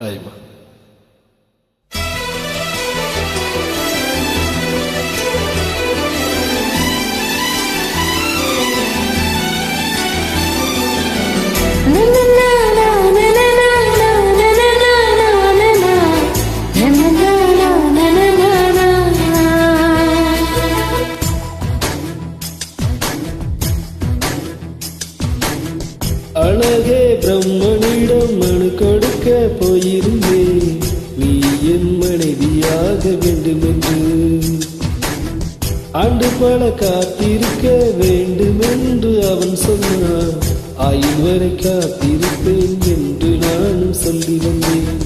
Ahí va. அழகே பிரம்மனிடம் மனு கொடுக்க போயிருந்தேன் நீ என் மனைவியாக வேண்டுமென்று ஆண்டு பல காத்திருக்க வேண்டுமென்று அவன் சொன்னான். ஆயுள் வரை காத்திருப்பேன் என்று நானும் சொல்லி வந்தேன்.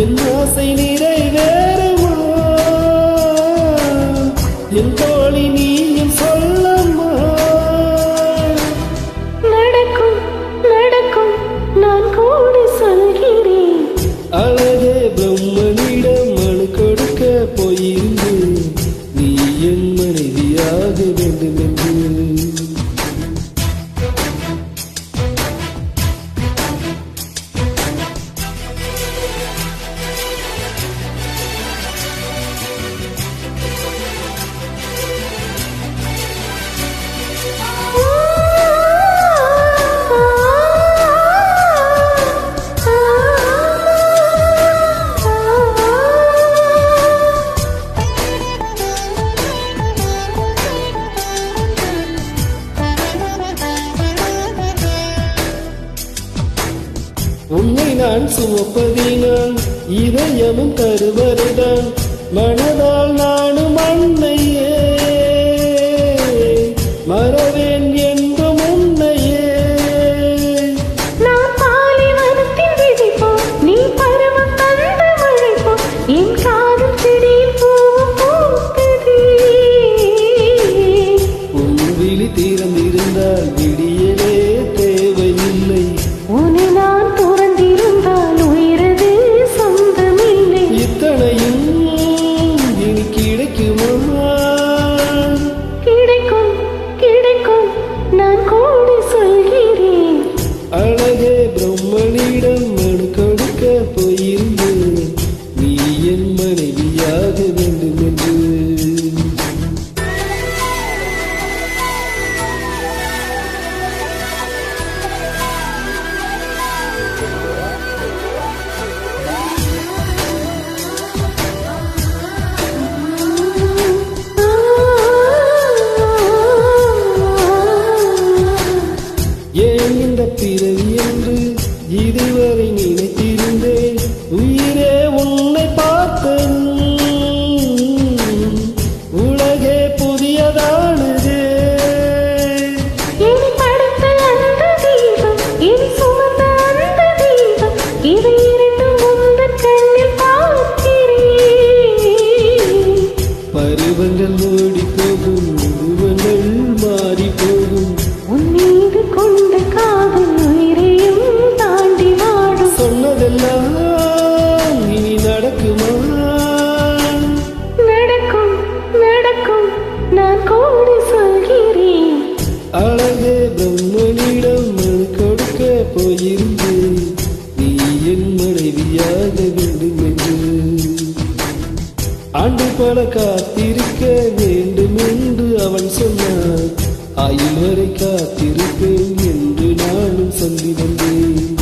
என் ஆசை நிறைவேறுமா? என் என் வேண்டும் என்று உன்னை நான் சுமப்பதினால் இதயமும் தருவருதான் மனதால் நானும் அன்னையே மறவேன் என்றும் உன்னையே. நான் பாலைவனத்தில் விழிப்போம், நீ பருவம் தந்த மழைப்போம், என் காதல் செடி இருந்து நீ என் மனைவியாக வேண்டும் என்று. ஆண்டு பல காத்திருக்க வேண்டும் என்று அவன் சொன்னான் ஆயுள் வரை காத்திருப்பேன் என்று நானும் சொல்லி வந்தேன்.